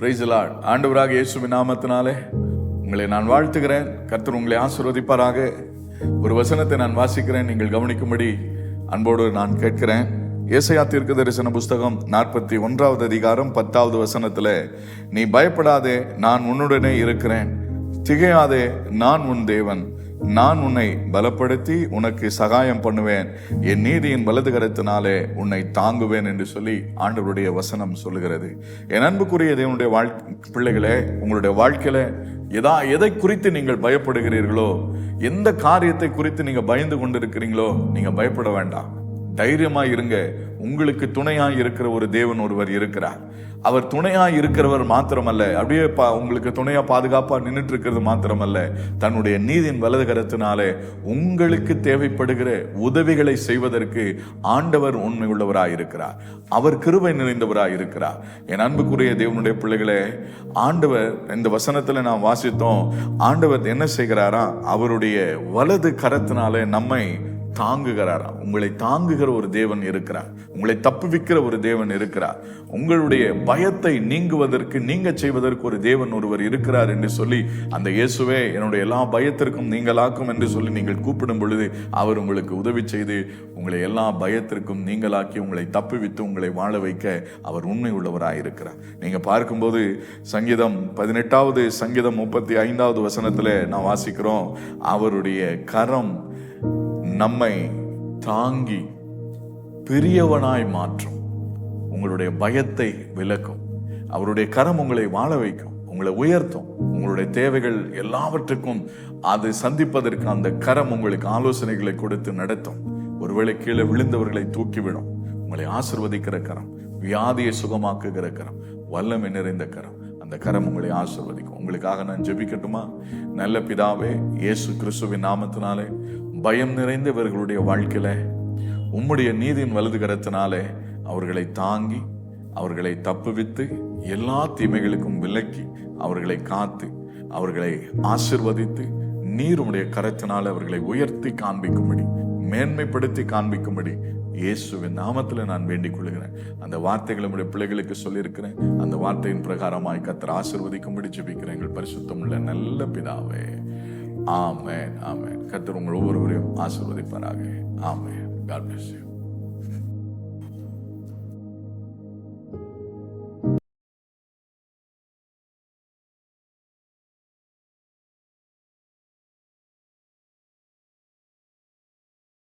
Lord ஆண்டவராக இயேசுவின் நாமத்தினாலே உங்களை நான் வாழ்த்துகிறேன். கர்த்தர் உங்களை ஆசிர்வதிப்பாராக. ஒரு வசனத்தை நான் வாசிக்கிறேன். நீங்கள் கவனிக்கும்படி அன்போடு நான் கேட்கிறேன். ஏசையா தீர்க்க தரிசன புஸ்தகம் நாற்பத்தி ஒன்றாவது அதிகாரம் பத்தாவது வசனத்தில் நீ பயப்படாதே நான் உன்னுடனே இருக்கிறேன். திகையாதே நான் உன் தேவன். நான் உன்னை பலப்படுத்தி உனக்கு சகாயம் பண்ணுவேன். என் நீதியின் வலது கரத்தினாலே உன்னை தாங்குவேன் என்று சொல்லி ஆண்டவருடைய வசனம் சொல்லுகிறது. என் அன்புக்குரிய தேவனுடைய வாழ் பிள்ளைகளே உங்களுடைய வாழ்க்கையில எதா எதை குறித்து நீங்கள் பயப்படுகிறீர்களோ எந்த காரியத்தை குறித்து நீங்க பயந்து கொண்டிருக்கிறீங்களோ நீங்க பயப்பட வேண்டாம். தைரியமா இருங்க. உங்களுக்கு துணையாக இருக்கிற ஒரு தேவன் ஒருவர் இருக்கிறார். அவர் துணையாக இருக்கிறவர் மாத்திரமல்ல. அப்படியே பா- உங்களுக்கு துணையாக பாதுகாப்பாக நின்றுட்டு இருக்கிறது மாத்திரமல்ல. தன்னுடைய நீதியின் வலது கரத்தினாலே உங்களுக்கு தேவைப்படுகிற உதவிகளை செய்வதற்கு ஆண்டவர் உண்மை உள்ளவராக இருக்கிறார். அவர் கிருபை நிறைந்தவராக இருக்கிறார். என் அன்புக்குரிய தேவனுடைய பிள்ளைகளே ஆண்டவர் இந்த வசனத்தில் நான் வாசித்தோம். ஆண்டவர் என்ன செய்கிறாரா? அவருடைய வலது கரத்தினாலே நம்மை தாங்குகிறாராம் உங்களை தாங்குகிற ஒரு தேவன் இருக்கிறார். உங்களை தப்புவிக்கிற ஒரு தேவன் இருக்கிறார். உங்களுடைய பயத்தை நீங்குவதற்கு நீங்க செய்வதற்கு ஒரு தேவன் ஒருவர் இருக்கிறார் என்று சொல்லி அந்த இயேசுவே என்னுடைய எல்லா பயத்திற்கும் நீங்களாக்கும் என்று சொல்லி நீங்கள் கூப்பிடும் பொழுது அவர் உங்களுக்கு உதவி செய்து உங்களை எல்லா பயத்திற்கும் நீங்களாக்கி உங்களை தப்புவித்து உங்களை வாழ வைக்க அவர் உண்மை உள்ளவராய் இருக்கிறார். நீங்க பார்க்கும்போது சங்கீதம் பதினெட்டாவது சங்கீதம் முப்பத்தி ஐந்தாவது வசனத்துல நான் வாசிக்கிறோம் அவருடைய கரம் நம்மை தாங்கி பெரியவனாய் மாற்றும். உங்களுடைய பயத்தை விலக்கும். அவருடைய கரம் உங்களை வாழ வைக்கும். உங்களை உயர்த்தும். உங்களுடைய தேவைகள் எல்லாவற்றுக்கும் அது சந்திப்பதற்கு அந்த கரம் உங்களுக்கு ஆலோசனைகளை கொடுத்து நடத்தும். ஒருவேளை கீழே விழுந்தவர்களை தூக்கிவிடும். உங்களை ஆசிர்வதிக்கிற கரம் வியாதியை சுகமாக்குகிற கரம் வல்லமை நிறைந்த கரம் அந்த கரம் உங்களை ஆசிர்வதிக்கும். உங்களுக்காக நான் ஜெபிக்கட்டுமா? நல்ல பிதாவே இயேசு கிறிஸ்துவின் நாமத்தினாலே பயம் நிறைந்த இவர்களுடைய வாழ்க்கையில் உம்முடைய நீதியின் வலது கரத்தினாலே அவர்களை தாங்கி அவர்களை தப்புவித்து எல்லா தீமைகளுக்கும் விலக்கி அவர்களை காத்து அவர்களை ஆசிர்வதித்து நீர் கரத்தினால் அவர்களை உயர்த்தி காண்பிக்கும்படி மேன்மைப்படுத்தி காண்பிக்கும்படி இயேசுவின் நாமத்தில் நான் வேண்டிக் கொள்கிறேன். அந்த வார்த்தைகளை நம்முடைய பிள்ளைகளுக்கு சொல்லியிருக்கிறேன். அந்த வார்த்தையின் பிரகாரமாய் கத்தர் ஆசிர்வதிக்கும்படி ஜெபிக்கிறேன். எங்கள் பரிசுத்தம் உள்ள நல்ல பிதாவே. ஆமேன் ஆமேன். கத்தர் உங்கள் ஒவ்வொருவரையும் ஆசிர்வதிப்பாராக. ஆமேன். God bless you